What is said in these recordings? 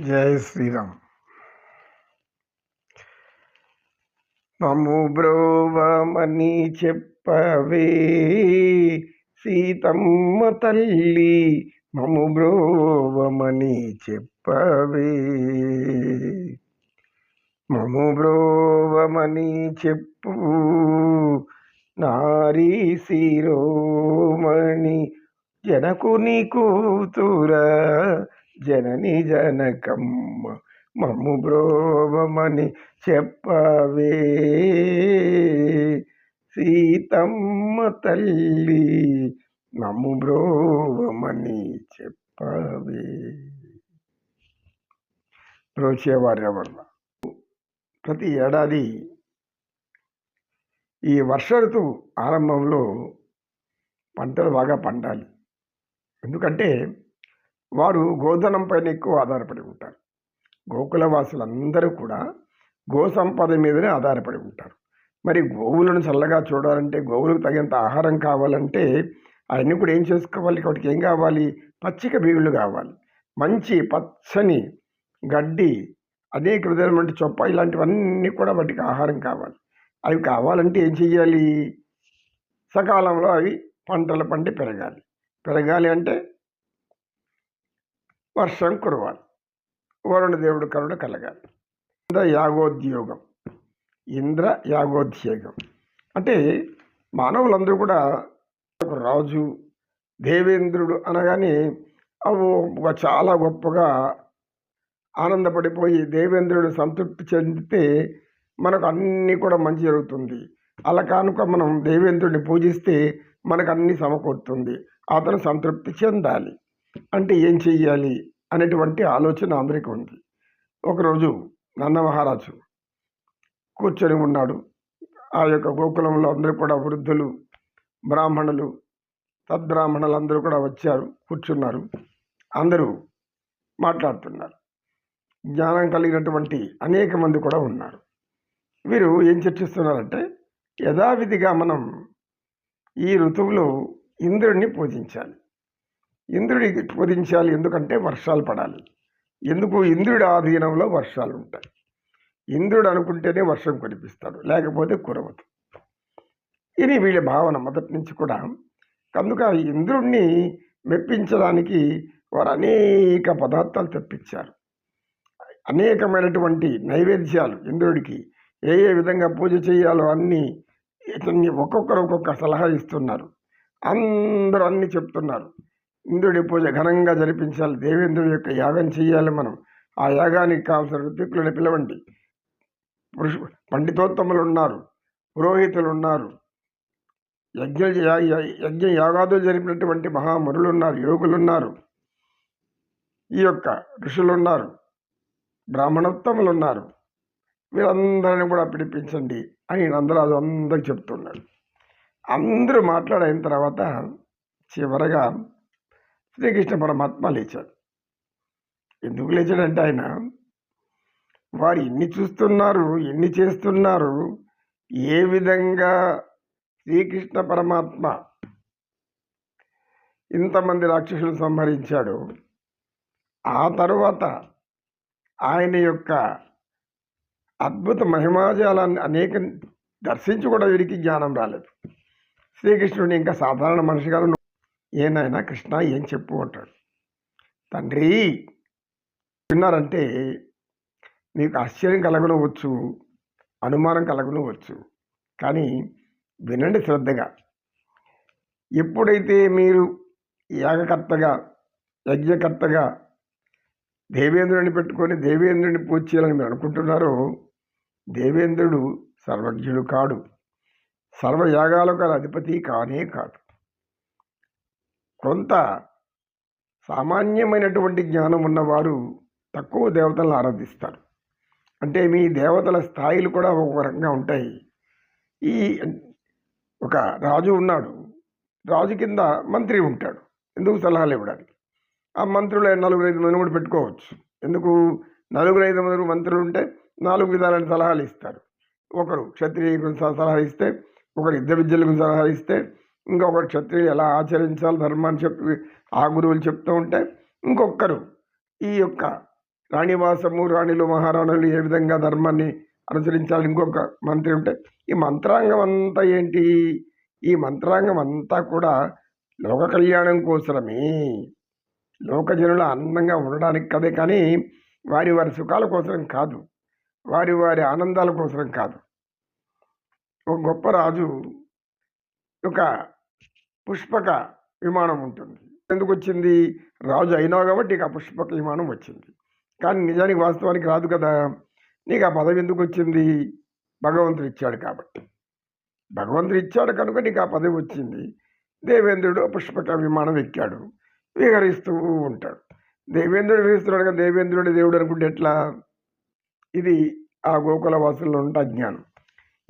జై శ్రీరామ్. మము బ్రోవమని చెప్పవే సీతమ్మ తల్లి మము బ్రోవమని చెప్పవే. మము బ్రోవమని చెప్పు నారీ శిరోమణి జనకుని కూతురా జనని జనకమ్మ మమ్ము బ్రోవమని చెప్పవే. సీతమ్మ తల్లి మమ్ము బ్రోవమని చెప్పవే. బ్రోచేవారి వల్ల ప్రతి ఏడాది ఈ వర్ష ఋతువు ఆరంభంలో పంటలు బాగా పండాలి. ఎందుకంటే వారు గోధనం పైన ఎక్కువ ఆధారపడి ఉంటారు. గోకులవాసులందరూ కూడా గో సంపద మీదనే ఆధారపడి ఉంటారు. మరి గోవులను చల్లగా చూడాలంటే గోవులకు తగినంత ఆహారం కావాలంటే అవన్నీ కూడా ఏం చేసుకోవాలి? వాటికి ఏం కావాలి? పచ్చిక బీగులు కావాలి. మంచి పచ్చని గడ్డి అనేక విధమైనటువంటి చొప్ప ఇలాంటివన్నీ కూడా వాటికి ఆహారం కావాలి. అవి కావాలంటే ఏం చెయ్యాలి? సకాలంలో అవి పంటలు పండి పెరగాలి. పెరగాలి అంటే వర్షం కురవాలి. వరుణ దేవుడు కరుణ కలగాలి. ఇంద్ర యాగోద్యోగం. ఇంద్ర యాగోద్యోగం. అంటే మానవులందరూ కూడా ఒక రాజు దేవేంద్రుడు అనగానే అవు చాలా గొప్పగా ఆనందపడిపోయి దేవేంద్రుడు సంతృప్తి చెందితే మనకు అన్నీ కూడా మంచి జరుగుతుంది. అలా కానుక మనం దేవేంద్రుడిని పూజిస్తే మనకు అన్నీ సమకూరుతుంది. అతను సంతృప్తి చెందాలి. అంటే ఏం చెయ్యాలి అనేటువంటి ఆలోచన అందరికీ ఉంది. ఒకరోజు నన్న మహారాజు కూర్చొని ఉన్నాడు. ఆ యొక్క గోకులంలో అందరూ కూడా వృద్ధులు బ్రాహ్మణులు తద్బ్రాహ్మణులు అందరూ కూడా వచ్చారు కూర్చున్నారు. అందరూ మాట్లాడుతున్నారు. జ్ఞానం కలిగినటువంటి అనేక మంది కూడా ఉన్నారు. వీరు ఏం చర్చిస్తున్నారంటే యథావిధిగా మనం ఈ ఋతువులో ఇంద్రుడిని పూజించాలి. ఇంద్రుడికి పూజించాలి ఎందుకంటే వర్షాలు పడాలి. ఎందుకు? ఇంద్రుడి ఆధీనంలో వర్షాలు ఉంటాయి. ఇంద్రుడు అనుకుంటేనే వర్షం కురిపిస్తాడు లేకపోతే కురవదు. ఇది వీళ్ళ భావన మొదటి నుంచి కూడా కనుక ఇంద్రుణ్ణి మెప్పించడానికి వారు అనేక పదార్థాలు తెప్పించారు. అనేకమైనటువంటి నైవేద్యాలు ఇంద్రుడికి ఏ ఏ విధంగా పూజ చేయాలో అన్నీ ఇతన్ని ఒక్కొక్కరు ఒక్కొక్క సలహా ఇస్తున్నారు. అందరూ అన్నీ చెప్తున్నారు. ఇంద్రుడి పూజ ఘనంగా జరిపించాలి. దేవేంద్రుడి యొక్క యాగం చేయాలి మనం. ఆ యాగానికి కావాల్సిన ఋతికులను పిలవండి. పురుషు పండితోత్తములు ఉన్నారు పురోహితులు ఉన్నారు యజ్ఞ యజ్ఞ యాగాదులు జరిపినటువంటి మహామరులు ఉన్నారు యోగులు ఉన్నారు ఈ యొక్క ఋషులు ఉన్నారు బ్రాహ్మణోత్తములు ఉన్నారు. వీరందరిని కూడా పిలిపించండి అని నందరాజు అందరికి చెప్తున్నాడు. అందరూ మాట్లాడిన తర్వాత చివరగా శ్రీకృష్ణ పరమాత్మ లేచాడు. ఎందుకు లేచాడంటే ఆయన వారు ఎన్ని చూస్తున్నారు ఎన్ని చేస్తున్నారు ఏ విధంగా శ్రీకృష్ణ పరమాత్మ ఇంతమంది రాక్షసులు సంహరించాడు ఆ తరువాత ఆయన యొక్క అద్భుత మహిమాజాలాన్ని అనేక దర్శించి కూడా వీరికి జ్ఞానం రాలేదు. శ్రీకృష్ణుడిని ఇంకా సాధారణ మనిషిగా ఏనాయనా కృష్ణ ఏం చెప్పు అంటాడు. తండ్రి విన్నారంటే మీకు ఆశ్చర్యం కలగనవచ్చు అనుమానం కలగనవచ్చు కానీ వినండి శ్రద్ధగా. ఎప్పుడైతే మీరు యాగకర్తగా యజ్ఞకర్తగా దేవేంద్రుని పెట్టుకొని దేవేంద్రుని పూజ చేయాలని మీరు అనుకుంటున్నారో దేవేంద్రుడు సర్వజ్ఞుడు కాడు. సర్వయాగాలకు అధిపతి కానే కాదు కొంత సామాన్యమైనటువంటి జ్ఞానం ఉన్నవారు తక్కువ దేవతలను ఆరాధిస్తారు. అంటే మీ దేవతల స్థాయిలు కూడా ఒక రకంగా ఉంటాయి. ఈ ఒక రాజు ఉన్నాడు. రాజు కింద మంత్రి ఉంటాడు. ఎందుకు సలహాలు ఇవ్వడానికి? ఆ మంత్రులు నలుగురు ఐదు మంది కూడా పెట్టుకోవచ్చు. ఎందుకు? నలుగురు ఐదు మంది మంత్రులు ఉంటే నాలుగు విధాలైన సలహాలు ఇస్తారు. ఒకరు క్షత్రియ గురించి సలహా ఇస్తే ఒకరు యుద్ధ విద్యల గురించి సలహా ఇస్తే ఇంకొకరు క్షత్రియులు ఎలా ఆచరించాలి ధర్మాన్ని చెప్పి ఆ గురువులు చెప్తూ ఉంటే ఇంకొకరు ఈ యొక్క రాణివాసము రాణిలు మహారాణులు ఏ విధంగా ధర్మాన్ని అనుసరించాలి ఇంకొక మంత్రి ఉంటే ఈ మంత్రాంగం అంతా ఏంటి? ఈ మంత్రాంగం అంతా కూడా లోక కళ్యాణం కోసమే. లోకజనులు ఆనందంగా ఉండడానికి కదే కానీ వారి వారి సుఖాల కోసం కాదు. వారి వారి ఆనందాల కోసం కాదు. ఒక గొప్ప రాజు ఒక పుష్పక విమానం ఉంటుంది. ఎందుకు వచ్చింది? రాజు అయినావు కాబట్టి నీకు ఆ పుష్పక విమానం వచ్చింది. కానీ నిజానికి వాస్తవానికి రాదు కదా. నీకు ఆ పదవి ఎందుకు వచ్చింది? భగవంతుడు ఇచ్చాడు కాబట్టి. భగవంతుడు ఇచ్చాడు కనుక నీకు ఆ పదవి వచ్చింది. దేవేంద్రుడు ఆ పుష్పక విమానం ఎక్కాడు. విహరిస్తూ ఉంటాడు. దేవేంద్రుడు విహరిస్తున్నాడు కదా. దేవేంద్రుడు దేవుడు అనుకుంటే ఎట్లా? ఇది ఆ గోకుల వాసుల్లో ఉంటే అజ్ఞానం.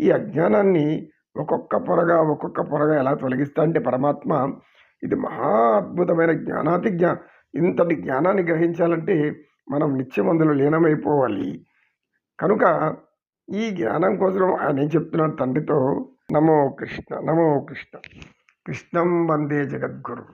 ఈ అజ్ఞానాన్ని ఒక్కొక్క పొరగా ఒక్కొక్క పొరగా ఎలా తొలగిస్తా అంటే పరమాత్మ ఇది మహా అద్భుతమైన జ్ఞానాతి జ్ఞా ఇంతటి జ్ఞానాన్ని గ్రహించాలంటే మనం నిత్యం అందులో లీనమైపోవాలి. కనుక ఈ జ్ఞానం కోసం ఆయన ఏం చెప్తున్నాడు తండ్రితో నమో కృష్ణ నమో కృష్ణ. కృష్ణం వందే జగద్గురు.